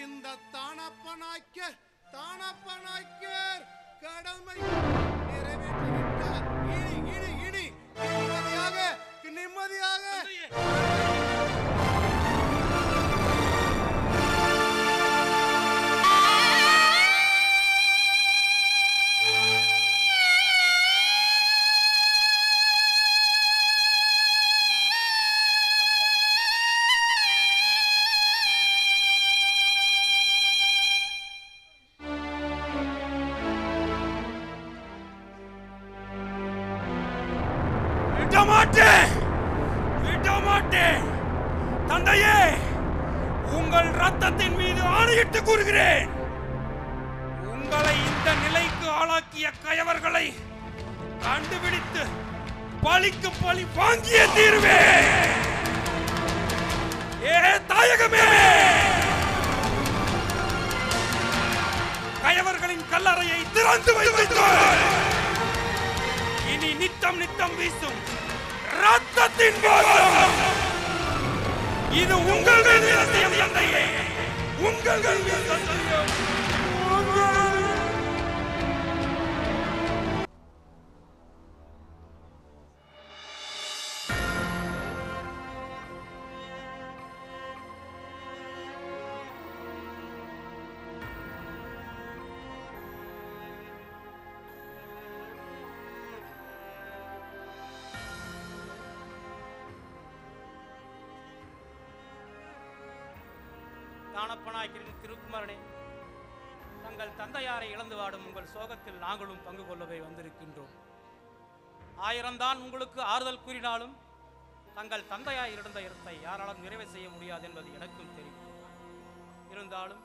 இந்த தானப்பனாய்க்க தானப்பனாய்க்க கடமை நிறைவேற்றிவிட்டார். இனி இனி இனி நிம்மதியாக நிம்மதியாக. விட மாட்டேன். விட மாட்டேன். தந்தையே உங்கள் ரத்தத்தின் மீது ஆணையிட்டு கூறுகிறேன். உங்களை இந்த நிலைக்கு ஆளாக்கிய கயவர்களை கண்டுபிடித்து பழிக்கு பழி வாங்கிய தீர்வே ஏ தாயகமே! கயவர்களின் கல்லறையை திறந்து வைத்து இனி நித்தம் நித்தம் வீசும். ரத்தத்தின் பாசம். இது உங்கள் மீது சத்தியம் தந்தையே உங்கள் மீது சத்தியம் தானப்பனாய்க்கின் திருக்குமரனே தங்கள் தந்தையாரை இழந்து வாடும் உங்கள் சோகத்தில் நாங்களும் பங்கு கொள்ளவே வந்திருக்கின்றோம். ஆயிரம்தான் உங்களுக்கு ஆறுதல் கூறினாலும் தங்கள் தந்தையார் இருந்த இடத்தை யாராலும் நிறைவு செய்ய முடியாது என்பது எனக்கும் தெரியும். இருந்தாலும்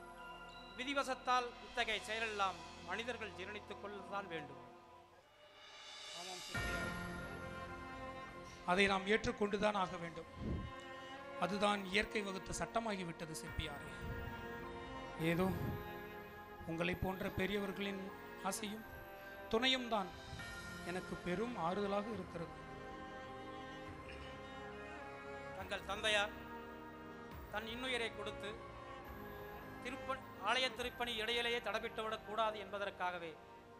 விதிவசத்தால் இத்தகைய செயலெல்லாம் மனிதர்கள் ஜீரணித்துக் கொள்ளத்தான் வேண்டும். அதை நாம் ஏற்றுக்கொண்டுதான் ஆக வேண்டும். அதுதான் இயற்கை வகுத்த சட்டமாகிவிட்டது செப்பியாரே. ஏதோ உங்களை போன்ற பெரியவர்களின் ஆசையும் துணையும் தான் எனக்கு பெரும் ஆறுதலாக இருக்கிறது. தங்கள் தந்தையார் தன் இன்னுயிரை கொடுத்து திருப்ப ஆலய திருப்பணி இடையிலேயே தடைபிட்டுவிடக் கூடாது என்பதற்காகவே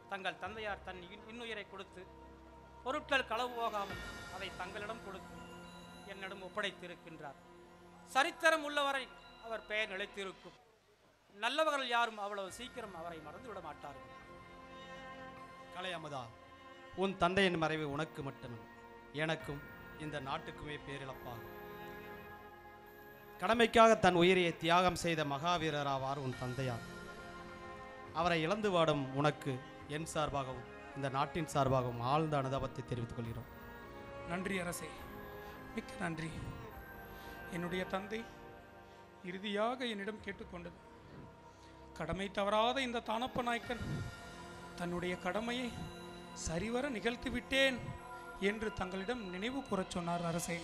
தங்கள் தந்தையார் தன் இன்- இன்னுயிரை கொடுத்து பொருட்கள் களவு போகாமல் அதை தங்களிடம் கொடுத்து என்னிடம் ஒப்படைத்திருக்கின்றார். சரித்திரம் உள்ளவரை அவர் பெயர் நிலைத்திருக்கும். நல்லவர்கள் யாரும் அவ்வளவு சீக்கிரம் அவரை மறந்துவிட மாட்டார்கள். கலையமுதா உன் தந்தையின் மறைவு உனக்கு மட்டுமே எனக்கும் இந்த நாட்டுக்குமே பேரிழப்பாகும். கடமைக்காக தன் உயிரை தியாகம் செய்த மகாவீரராவார் உன் தந்தையார். அவரை இழந்து வாடும் உனக்கு என் சார்பாகவும் இந்த நாட்டின் சார்பாகவும் ஆழ்ந்த அனுதாபத்தை தெரிவித்துக் கொள்கிறோம். நன்றி அரசே. மிக்க நன்றி. என்னுடைய தந்தை இறுதியாக என்னிடம் கேட்டுக்கொண்டது. கடமை தவறாத இந்த தானப்ப நாயக்கன் தன்னுடைய கடமையை சரிவர நிகழ்த்தி விட்டேன் என்று தங்களிடம் நினைவு கூறச் சொன்னார் அரசே.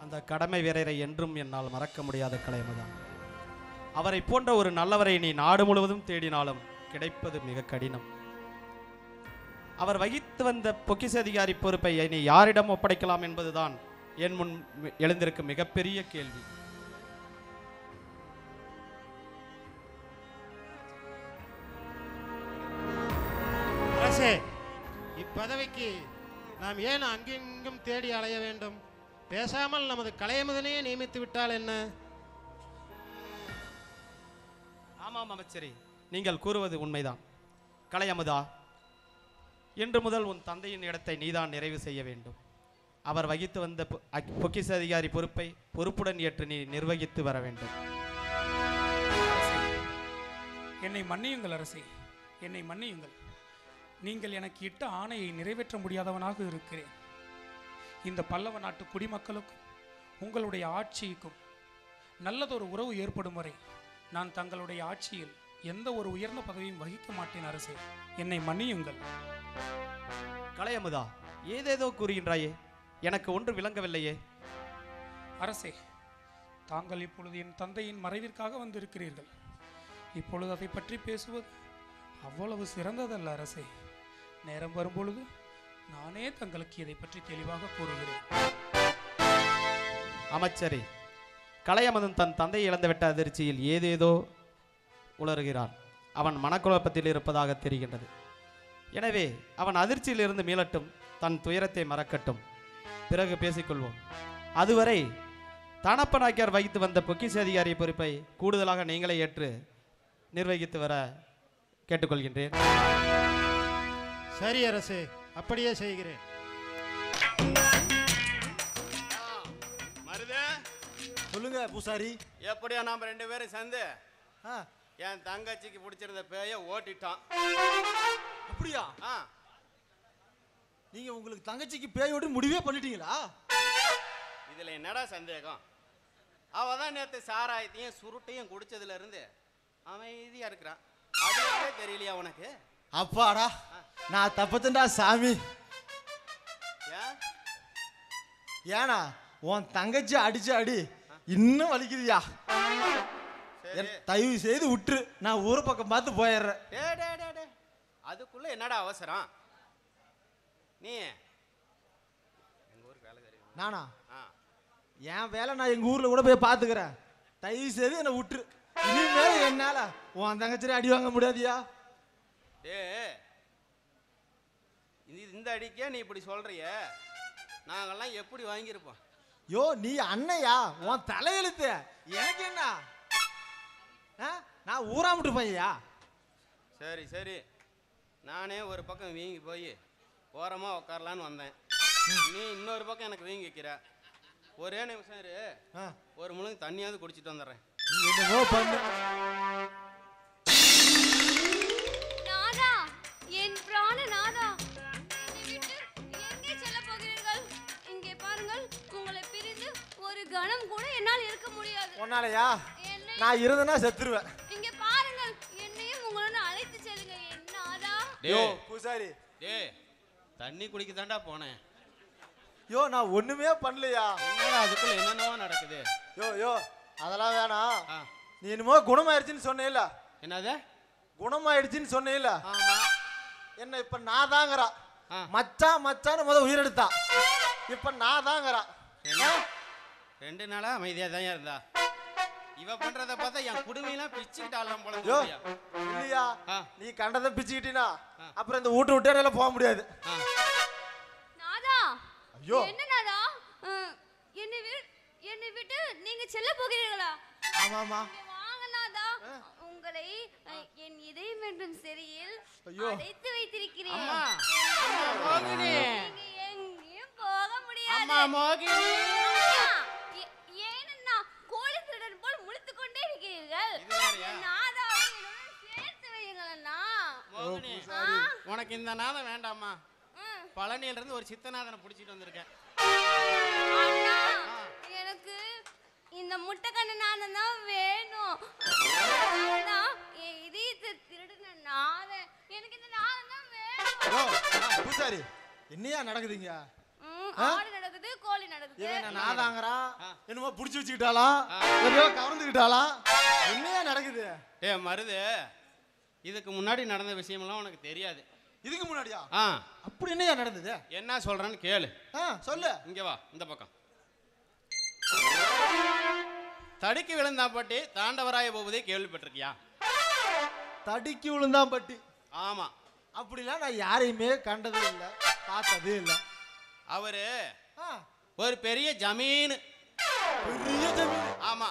அந்த கடமை வீரரை என்றும் என்னால் மறக்க முடியாத கலைமதான். அவரை போன்ற ஒரு நல்லவரை நீ நாடு முழுவதும் தேடினாலும் கிடைப்பது மிக கடினம். அவர் வகித்து வந்த பொக்கிச அதிகாரி பொறுப்பை நீ யாரிடம் ஒப்படைக்கலாம் என்பதுதான் என் முன் எழுந்திருக்கும் மிகப்பெரிய கேள்வி. அரசே இப்பதவிக்கு நாம் ஏன் அங்கெங்கும் தேடி அலைய வேண்டும்? பேசாமல் நமது கலையமுதனையே நியமித்து விட்டால் என்ன? ஆமாம் அமைச்சரே நீங்கள் கூறுவது உண்மைதான். கலையமுதா இன்று முதல் உன் தந்தையின் இடத்தை நீதான் நிறைவு செய்ய வேண்டும். அவர் வகித்து வந்த பொக்கிச அதிகாரி பொறுப்பை பொறுப்புடன் ஏற்று நீ நிர்வகித்து வர வேண்டும். என்னை மன்னியுங்கள் அரசே என்னை மன்னியுங்கள். நீங்கள் எனக்கு இட்ட ஆணையை நிறைவேற்ற முடியாதவனாக இருக்கிறேன். இந்த பல்லவ நாட்டு குடிமக்களுக்கும் உங்களுடைய ஆட்சிக்கும் நல்லதொரு உறவு ஏற்படும் வரை நான் தங்களுடைய ஆட்சியில் எந்த ஒரு உயர்ந்த பதவியும் வகிக்க மாட்டேன் அரசே. என்னை மன்னியுங்கள். கலையமுதா ஏதேதோ கூறுகின்றாயே. எனக்கு ஒன்று விளங்கவில்லையே. அரசே தாங்கள் இப்பொழுது என் தந்தையின் மறைவிற்காக வந்திருக்கிறீர்கள். இப்பொழுது அதை பற்றி பேசுவது அவ்வளவு சிறந்ததல்ல அரசே. நேரம் வரும்பொழுது நானே தங்களுக்கு இதை பற்றி தெளிவாக கூறுகிறேன். அமைச்சரே கலையமதன் தன் தந்தையை இழந்துவிட்ட அதிர்ச்சியில் ஏதேதோ உளறுகிறான். அவன் மனக்குழப்பத்தில் இருப்பதாக தெரிகின்றது. எனவே அவன் அதிர்ச்சியிலிருந்து மீளட்டும் தன் துயரத்தை மறக்கட்டும். பிறகு பேசிக்கொள்வோம். அதுவரை தானப்ப நாய்க்கார் வகித்து வந்த பொக்கிஷ அதிகாரி பொறுப்பை கூடுதலாக நீங்களே ஏற்று நிர்வகித்து வர கேட்டுக்கொள்கின்றேன். சரி அரசே அப்படியே செய்கிறேன். மருதே. சொல்லுங்க பூசாரி. எப்படியா நாம ரெண்டு பேரும் சேர்ந்து? ஆ, என் தங்கச்சிக்கு பிடிச்சிருந்த பேய ஓட்டிட்டான். அப்படியா? ஆ. நீங்க உங்களுக்கு தங்கச்சிக்கு பேயோடு முடிவே பண்ணிட்டீங்களா? இதுல என்னடா சந்தேகம்? அவ தான் நேத்து சாராயத்தையும் சுருட்டையும் குடிச்சதுல இருந்து அமைதியா இருக்கிறான். அதுவே தெரியலையா உனக்கு? அப்பாடா நான் தப்பத்தண்டா சாமி. ஏன்? ஏனா உன் தங்கச்சி அடிச்ச அடி இன்னும் வலிக்குதுயா? தயவு செய்து விட்டுரு. நான் ஊர் பக்கம் பார்த்து போயிடுறேன். டே டே டே டே. அதுக்குள்ள என்னடா அவசரம்? நீ. எங்க ஊருக்கு வேலை நானா? என் வேலை நான் எங்க ஊர்ல கூட போய் பார்த்துக்கிறேன். தயவு செய்து என்னை விட்டுரு. இனிமேல் என்னால உன் தங்கச்சி அடி வாங்க முடியாதியா? டே இந்த அடிக்கே நீ இப்படி சொல்றிய? நாங்கெல்லாம் எப்படி வாங்கியிருப்போம்? யோ நீ அண்ணையா உன் தலையெழுத்து. எனக்கு என்ன? நான் ஊராமட்டு பையா சரி சரி. நானே ஒரு பக்கம் வீங்கி போய் ஓரமாக உட்காரலான்னு வந்தேன். நீ இன்னொரு பக்கம் எனக்கு வீங்கி வைக்கிற ஒரே நிமிஷம் இரு. ஒரு முழுங்க தண்ணியாவது குடிச்சிட்டு வந்துடுறேன். என் பிராண நாதா. என்னை விட்டு எங்கே செல்ல போகிறீர்கள்? இங்கே பாருங்கள் உங்களை பிரிந்து ஒரு கணம் கூட என்னால் இருக்க முடியாது. உன்னாலயா? நான் இருந்தேன்னா செத்துருவேன். இங்கே பாருங்கள் என்னையும் உங்களுடன் அழைத்து செல்லுங்க என் நாதா யோ டேய் பூசாரி. டே தண்ணி குடிக்க தாண்டா போனேன். யோ நான் ஒண்ணுமே பண்ணலையா? என்னடா அதுக்குள்ள என்னென்னவோ நடக்குது? யோ யோ அதெல்லாம் வேணாம். ஆ. நீ என்னமோ குணமாயிடுச்சுன்னு சொன்னேல என்னது? குணமாயிடுச்சுன்னு சொன்னேல ஆமா. என்ன இப்ப நான் தாங்கறா. ஆ. மச்சான் மச்சான்னு முத உயிரெடுத்தா இப்ப நான் தாங்கறா. என்ன? ரெண்டு நாளா அமைதியா தான் இருந்தா. இவ பண்றத பார்த்தா என் குடுமையெல்லாம் பிச்சுக்கிட்டு ஆடலாம் போல யோ. இல்லையா. நீ கண்டதை பிச்சுக்கிட்டீனா. அப்புறம் இந்த வீட்டை விட்டே என்னால போக முடியாது. நாதா ஐயோ. என்ன நாதா? என்னை வி- என்னை விட்டு நீங்க செல்ல போகிறீர்களா? ஆமா ஆமா இங்கே வாங்க நாதா. உங்களை என் இதயம் என்றும் சிறையில் ஐயோ. அடைத்து வைத்திருக்கிறேன். அம்மா அம்மா மோகினி. நீங்க எங்கேயும் போக முடியாது. அம்மா மோகினி. உனக்கு இந்த நாதம் வேண்டாமா. பழனியில இருந்து ஒரு சித்தநாதனை பிடிச்சிட்டு வந்திருக்கேன். அண்ணா எனக்கு இந்த முட்டைக்கண்ணு நாதம் தான் வேணும். இதயத்தை திருடின நாதன். எனக்கு இந்த நாதம் தான் வேணும். பூசாரி என்னையா நடக்குதுங்க? ஆடு நடக்குது கோழி நடக்குது. இவன் நான் தாங்கறான் என்னமோ புடிச்சு வச்சுக்கிட்டாலாம் எதையோ கவர்ந்துக்கிட்டாலாம் என்னையா நடக்குது? ஏ மருது இதுக்கு முன்னாடி நடந்த விஷயமெல்லாம் உனக்கு தெரியாது. இதுக்கு முன்னாடியா? ஆ. அப்படி என்னையா நடந்தது? என்ன சொல்றேன்னு கேளு. ஆ சொல்லு. இங்க வா இந்த பக்கம். தடுக்கி விழுந்தாப்பட்டி தாண்டவராய போவதே கேள்விப்பட்டிருக்கியா? தடிக்கி விழுந்தான் பட்டி. ஆமா. அப்படிலாம் நான் யாரையுமே கண்டதே இல்லை பார்த்ததே இல்லை. அவரு ஒரு பெரிய ஜமீன். பெரிய ஜமீன். ஆமா.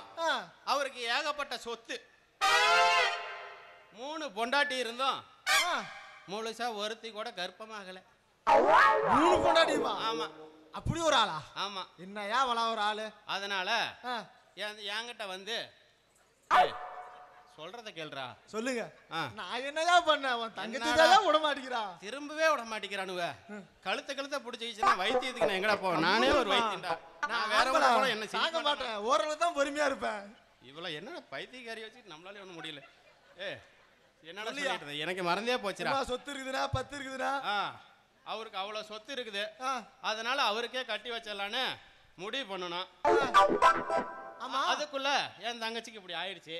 அவருக்கு ஏகப்பட்ட சொத்து. மூணு பொண்டாட்டி இருந்தோம் ஆ, முழுசா ஒருத்தி கூட கர்ப்பமாகல. மூணு பொண்டாட்டியுமா ஆமா. அப்படி ஒரு ஆளா? ஆமா. என்னையா வள ஒரு ஆளு? அதனால என்கிட்ட வந்து சொல்றத கேளுடா. சொல்லுங்க. நான் என்னையா பண்ணேன் உன் தங்கச்சி விட மாட்டேங்கிறா? திரும்பவே விட மாட்டேங்கிறானுவ. கழுத்த கழுத்த பிடிச்சிச்சுன்னா வைத்தியத்துக்கு நான் எங்கடா போவேன்? நானே ஒரு வைத்தியம்டா நான் வேற கூட என்ன செய்ய மாட்டேன். ஓரளவு தான் பொறுமையா இருப்பேன். இவ்வளவு என்ன பைத்தியக்காரி வச்சு நம்மளால ஒண்ணும் முடியல. ஏ இருந்த? எனக்கு மறந்தே போச்சுடா. சொத்து இருக்குதுடா பத்து இருக்குதுடா ஆ அவருக்கு அவ்வளவு சொத்து இருக்குது. அதனால அவருக்கே கட்டி வச்சிடலான்னு முடிவு பண்ணணும். ஆமா. அதுக்குள்ள என் தங்கச்சிக்கு இப்படி ஆயிடுச்சு?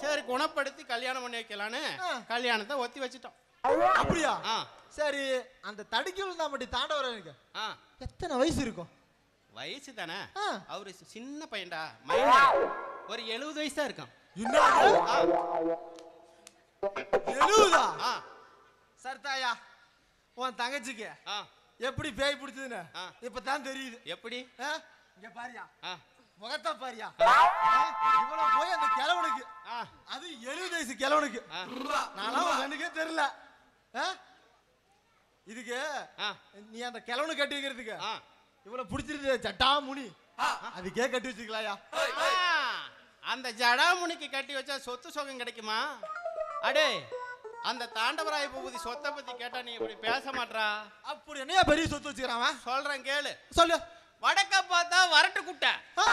சரி குணப்படுத்தி கல்யாணம் பண்ணி வைக்கலான்னு. கல்யாணத்தை ஒத்தி வச்சிட்டோம். அப்படியா? சரி அந்த தடுக்கி விழுந்தா மட்டும் தாண்டவர எனக்கு ஆ. எத்தனை வயசு இருக்கும்? வயசு தானே. அவரு சின்ன பையன்டா ஒரு எழுபது வயசு இருக்கான். எழுபதா சர்தாயா உன் தங்கச்சிக்கு எப்படி பேய் பிடிச்சதுன்னு. இப்பதான் தெரியுது. எப்படி? இங்க பாரியா. முகத்தை பாரியா. இவ்வளவு போய் அந்த கிழவனுக்கு. அது எழுபது வயசு கிழவனுக்கு. நானும் கண்ணுக்கே தெரியல? இதுக்கு நீ அந்த கிழவனு கட்டி வைக்கிறதுக்கு இவ்வளவு பிடிச்சிருக்கு சட்டா முனி அதுக்கே கட்டி வச்சுக்கலாயா அந்த ஜடாமுனிக்கு கட்டி வச்சா சொத்து சுகம் கிடைக்குமா? அடே அந்த தாண்டவராய பூபதி சொத்தை பத்தி கேட்டா நீ இப்படி பேச மாட்றா அப்படி என்னையா பெரிய சொத்து வச்சுக்கிறான்? சொல்றேன் கேளு சொல்லு வடக்க பார்த்தா வரட்டு குட்டை ஆ.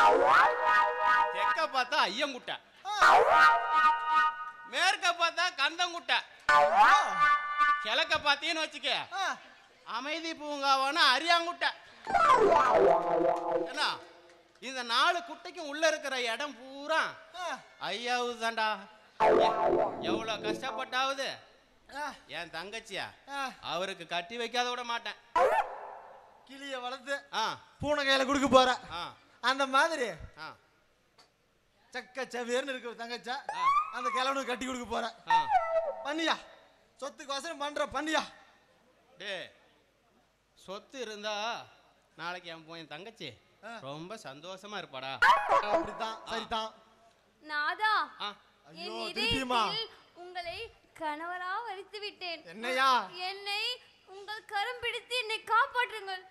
தெற்க பார்த்தா ஐயங்குட்டை ஆ. மேற்க பார்த்தா கந்தங்குட்டை. கிழக்க பார்த்தீன்னு வச்சுக்க. அமைதி பூங்காவான அரியாங்குட்டை என்ன இந்த நாலு குட்டைக்கும் உள்ள இருக்கிற இடம் பூரா ஆ. எவ்வளவு கஷ்டப்பட்டாவது? ஆ. என் தங்கச்சியா? ஆ. அவருக்கு கட்டி வைக்காத விட மாட்டேன். கிளிய வளர்த்து பூனை கையில கொடுக்க போற. ஆ. அந்த மாதிரி சக்க செவேர்னு இருக்கிற தங்கச்சா ஆ. அந்த கிழவனுக்கு கட்டி கொடுக்க போற. ஆ. பண்ணியா. சொத்துக்கு வசனம் பண்ற பண்ணியா. டே சொத்து இருந்தா நாளைக்கு என் போ- என் தங்கச்சி. ரொம்ப சந்தோஷமா இருப்பாடா. அப்படித்தான் சரிதான் நாதா ஐயோ, திருப்பியுமா? உங்களை கணவரா வரித்து விட்டேன் என்னையா? என்னை உங்கள் கரம் பிடித்து என்னை காப்பாற்றுங்கள்.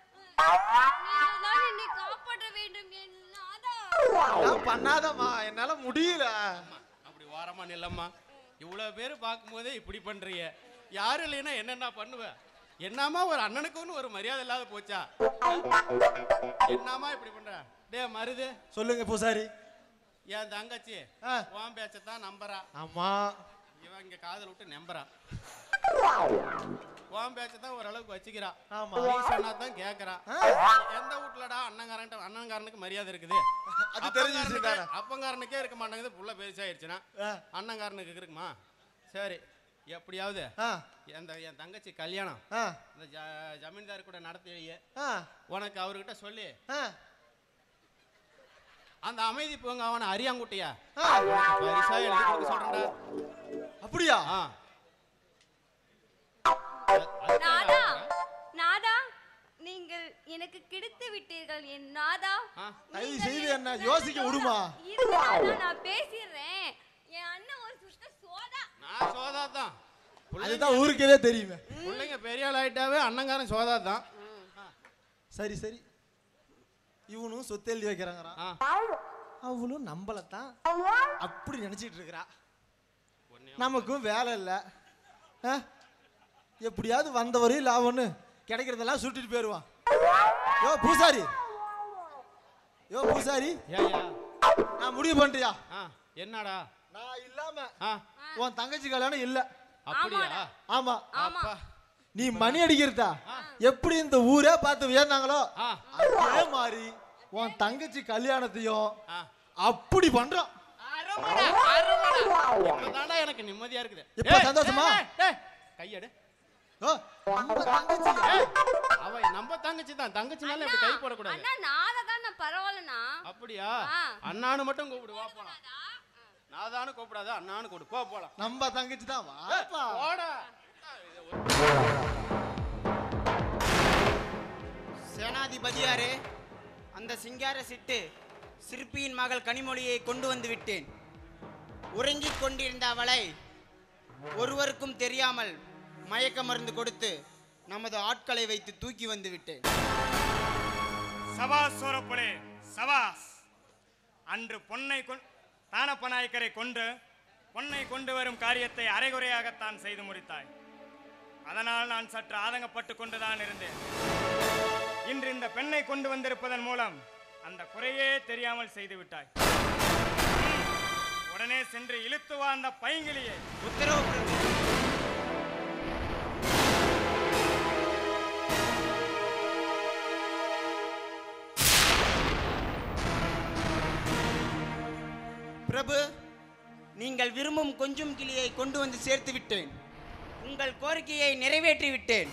தான் என்னை காப்பாற்ற வேண்டும் என் நாதா. பண்ணாதம்மா என்னால முடியல. அப்படி ஓரமா நில்லம்மா. இவ்வளவு பேர் பார்க்கும்போதே இப்படி பண்றீங்க. யாரும் இல்லைன்னா என்னென்ன பண்ணுவ? என்னம்மா ஒரு அண்ணனுக்குன்னு ஒரு மரியாதை இல்லாத போச்சா? என்னம்மா இப்படி பண்ற? டே மருது. சொல்லுங்க பூசாரி. என் தங்கச்சி ஆ. உன் பேச்சத்தான் நம்புறா. ஆமா. இவன் இங்க காதல் விட்டு நம்புறா. உன் பேச்சத்தான் ஓரளவுக்கு வச்சுக்கிறா. ஆமா. நீ சொன்னா தான் கேக்குறா. எந்த வீட்டுலடா அண்ணங்காரன் அண்ணங்காரனுக்கு மரியாதை இருக்குது? அது தெரிஞ்ச அப்பங்காரனுக்கே- தானே. இருக்க மாட்டேங்குது புள்ள பெருசாயிருச்சுன்னா. அண்ணங்காரனுக்கு இருக்குமா? சரி எப்படியாவது எந்த என் தங்கச்சி கல்யாணம் இந்த ஜமீன்தார் கூட நடத்தி உனக்கு அவர்கிட்ட சொல்லி அந்த அமைதி பூங்க அவனை அரியாங்குட்டியா. பரிசா எழுதி கொடுக்க சொல்றேன்டா. அப்படியா? ஆ. நாதா நாதா நீங்கள் எனக்கு கிடைத்து விட்டீர்கள் என் நாதா. தயவு செய்து என்ன யோசிக்க. விடுமா? நான் பேசிடுறேன். என் அண்ணன் ஒரு சுத்த சோதா. நான் சோதா தான் அதுதான் ஊருக்கே தெரியுமே. பிள்ளைங்க பெரிய ஆள் ஆயிட்டாவே அண்ணங்காரன் சோதா தான் சரி சரி. இவனும் சொத்து எழுதி வைக்கிறாங்கறான் அவளும் நம்மளத்தான் அப்படி நினைச்சிட்டு இருக்கிறா. நமக்கும் வேலை இல்லை. ஆ? எப்படியாவது வந்தவரையும் லாபம்னு கிடைக்கிறதெல்லாம் சுட்டிட்டு போயிடுவான் யோ பூசாரி. யோ பூசாரி. நான் முடிவு பண்றியா ஆ என்னடா? நான் இல்லாம ஆ. உன் தங்கச்சி கல்யாணம் இல்ல. அப்படியா? ஆமா ஆமா. அப்பா. நீ மணி அடிக்கிறதா? எப்படி இந்த ஊரே பார்த்து வியந்தாங்களோ? ஆ. அதே மாதிரி உன் தங்கச்சி கல்யாணத்தையும் ஆ. அப்படி பண்றோம் எனக்கு நிம்மதியா இருக்குது. இப்ப சந்தோஷமா? கையெடு. அவ நம்ம தங்கச்சி தான். தங்கச்சினால இப்படி கை போடக்கூடாது. அண்ணா நாதா தான் பரவாயில்லண்ணா. அப்படியா. அண்ணானு மட்டும் கூப்பிடு வா போலாம். நாதானு கூப்பிடாத அண்ணானு கூப்பிடு. போ போலாம். நம்ம தங்கச்சி தான். வாப்பா போடா. சேனாதிபதியாரே அந்த சிங்கார சிட்டு சிற்பியின் மகள் கனிமொழியை கொண்டு வந்து விட்டேன். உறங்கிக் கொண்டிருந்த அவளை ஒருவருக்கும் தெரியாமல் மயக்க மருந்து கொடுத்து நமது ஆட்களை வைத்து தூக்கி வந்து விட்டேன். சபாஸ் சோரப்புலே சபாஸ்! அன்று பொன்னை கொண் தானப்ப நாயக்கரை பொன்னை கொண்டு வரும் காரியத்தை அரைகுறையாகத்தான் செய்து முடித்தாய். அதனால் நான் சற்று ஆதங்கப்பட்டு கொண்டுதான் இருந்தேன். இன்று இந்த பெண்ணை கொண்டு வந்திருப்பதன் மூலம் அந்த குறையே தெரியாமல் செய்து விட்டாய் உடனே சென்று இழுத்து வா அந்த பைங்கிலியை உத்தரவு பிரபு. பிரபு நீங்கள் விரும்பும் கொஞ்சம் கிளியை கொண்டு வந்து சேர்த்து விட்டேன். உங்கள் கோரிக்கையை நிறைவேற்றி விட்டேன்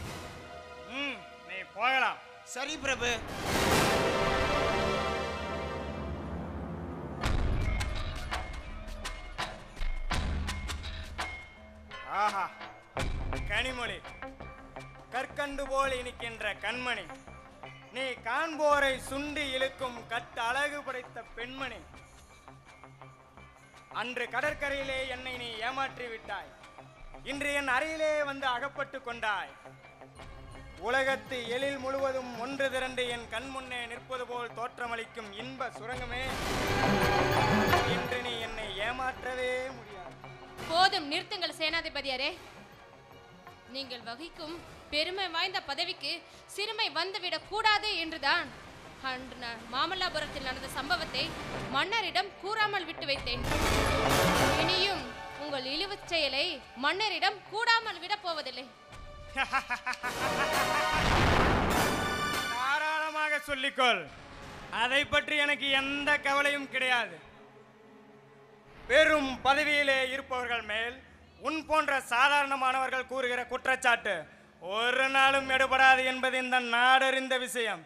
ம் நீ போகலாம். சரி பிரபு. ஆஹா கனிமொழி. கற்கண்டு போல் இனிக்கின்ற கண்மணி. நீ காண்போரை சுண்டி இழுக்கும் கட்டு அழகு படைத்த பெண்மணி. அன்று கடற்கரையிலே என்னை நீ ஏமாற்றி விட்டாய் இன்று என் அறையிலே வந்து அகப்பட்டு கொண்டாய். உலகத்து எழில் முழுவதும் ஒன்று திரண்டு என் கண் முன்னே நிற்பது போல் தோற்றமளிக்கும் இன்ப சுரங்கமே இன்று நீ என்னை ஏமாற்றவே முடியாது. போதும் நிறுத்துங்கள் சேனாதிபதியாரே. நீங்கள் வகிக்கும் பெருமை வாய்ந்த பதவிக்கு சிறுமை வந்துவிடக் கூடாது என்றுதான் அன்று நான் மாமல்லாபுரத்தில் நடந்த சம்பவத்தை மன்னரிடம் கூறாமல் விட்டு வைத்தேன். உங்கள் இழிவுச் செயலை மன்னரிடம் கூடாமல் விடப் போவதில்லை. தாராளமாக சொல்லிக்கொள். அதை பற்றி எனக்கு எந்த கவலையும் கிடையாது. பெரும் பதவியிலே இருப்பவர்கள் மேல் உன் போன்ற சாதாரணமானவர்கள் கூறுகிற குற்றச்சாட்டு ஒரு நாளும் எடுபடாது என்பது இந்த நாடறிந்த விஷயம்.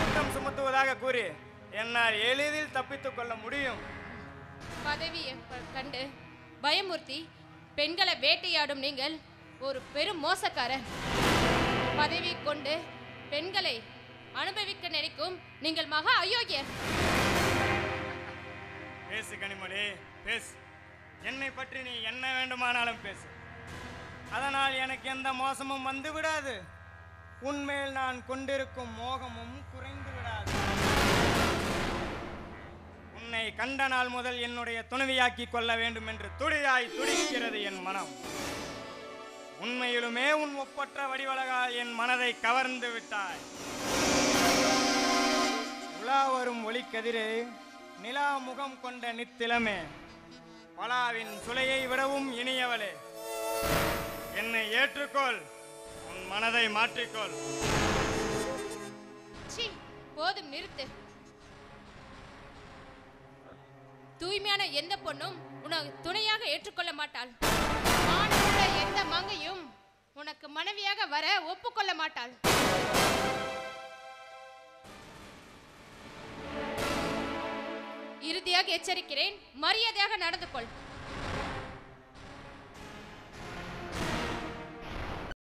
குற்றம் சுமத்துவதாக கூறி என்னால் எளிதில் தப்பித்துக் கொள்ள முடியும். பதவியை கண்டு பயமுறுத்தி பெண்களை வேட்டையாடும் நீங்கள் ஒரு பெரும் மோசக்காரர். பதவி கொண்டு பெண்களை அனுபவிக்க நினைக்கும் நீங்கள் மகா அயோக்கியர். பேசு கனிமொழி பேசு. என்னை பற்றி நீ என்ன வேண்டுமானாலும் பேசு. அதனால் எனக்கு எந்த மோசமும் வந்து விடாது உன்மேல் நான் கொண்டிருக்கும் மோகமும் குறைந்து உன்னை கண்ட நாள் முதல் என்னுடைய துணைவியாக்கி கொள்ள வேண்டும் என்று துடியாய் துடிக்கிறது என் மனம். உண்மையிலுமே உன் ஒப்பற்ற வடிவழகால் என் மனதை கவர்ந்து விட்டாய். உலா வரும் ஒளிக்கதிரே நிலா முகம் கொண்ட நித்திலமே. பலாவின் சுலையை விடவும் இனியவளே. என்னை ஏற்றுக்கொள் உன் மனதை மாற்றிக்கொள். சீ போதும் நிறுத்து. தூய்மையான எந்த பொண்ணும் உனக்கு துணையாக ஏற்றுக்கொள்ள மாட்டாள். ஆணுள்ள எந்த மங்கையும் உனக்கு மனைவியாக வர ஒப்புக்கொள்ள மாட்டாள். இறுதியாக எச்சரிக்கிறேன் மரியாதையாக நடந்து கொள்.